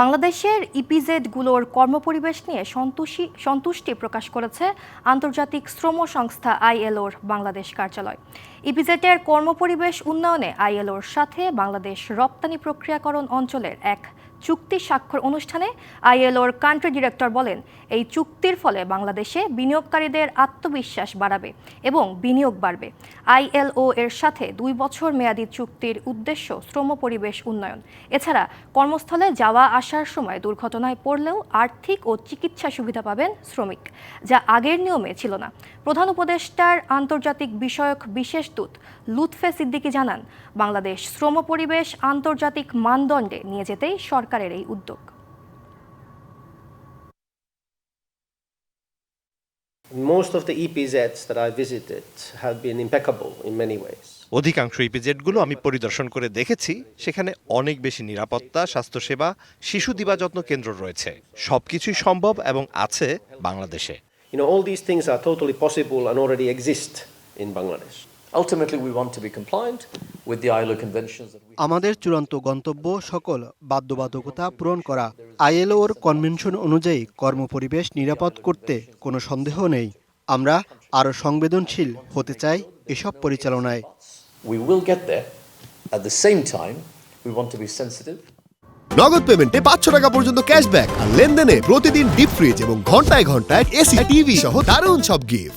বাংলাদেশের ইপিজেডগুলোর কর্মপরিবেশ নিয়ে সন্তুষ্টি সন্তুষ্টি প্রকাশ করেছে আন্তর্জাতিক শ্রম সংস্থা আইএলওর বাংলাদেশ কার্যালয়। ইপিজেডের কর্মপরিবেশ উন্নয়নে আইএলওর সাথে বাংলাদেশ রপ্তানি প্রক্রিয়াকরণ অঞ্চলের এক চুক্তি স্বাক্ষর অনুষ্ঠানে আইএলওর কান্ট্রি ডিরেক্টর বলেন, এই চুক্তির ফলে বাংলাদেশে বিনিয়োগকারীদের আত্মবিশ্বাস বাড়াবে এবং বিনিয়োগ বাড়বে। আইএলও এর সাথে দুই বছর মেয়াদী চুক্তির উদ্দেশ্য শ্রম পরিবেশ উন্নয়ন। এছাড়া কর্মস্থলে যাওয়া আসার সময় দুর্ঘটনায় পড়লেও আর্থিক ও চিকিৎসা সুবিধা পাবেন শ্রমিক, যা আগের নিয়মে ছিল না। প্রধান উপদেষ্টার আন্তর্জাতিক বিষয়ক বিশেষ দূত লুৎফে সিদ্দিকী জানান, বাংলাদেশ শ্রম পরিবেশ আন্তর্জাতিক মানদণ্ডে নিয়ে যেতেই সরকারের এই উদ্যোগ Most of the EPZs that I visited have been impeccable in many ways. অধিকাংশ ইপিজেডগুলো আমি পরিদর্শন করে দেখেছি সেখানে অনেক বেশি নিরাপত্তা স্বাস্থ্যসেবা শিশু দিবাযত্ন কেন্দ্র রয়েছে সবকিছুই সম্ভব এবং আছে বাংলাদেশে You know, all these things are totally possible and already exist in Bangladesh. Ultimately, we want to be compliant with the ILO conventions that we. আমাদের চূড়ান্ত গন্তব্য সকল বাধ্যবাধকতা পূরণ করা আইএলওর কনভেনশন অনুযায়ী কর্মপরিবেশ নিরাপদ করতে কোনো সন্দেহ নেই আমরা আরও সংবেদনশীল হতে চাই এসব পরিচালনায় We will get there. At the same time, we want to be sensitive. নগদ পেমেন্টে পাঁচশো টাকা পর্যন্ত ক্যাশব্যাক আর লেনদেনে প্রতিদিন ডিপ ফ্রিজ এবং ঘন্টায় ঘন্টায় এসি টিভি সহ দারুণ সব গিফট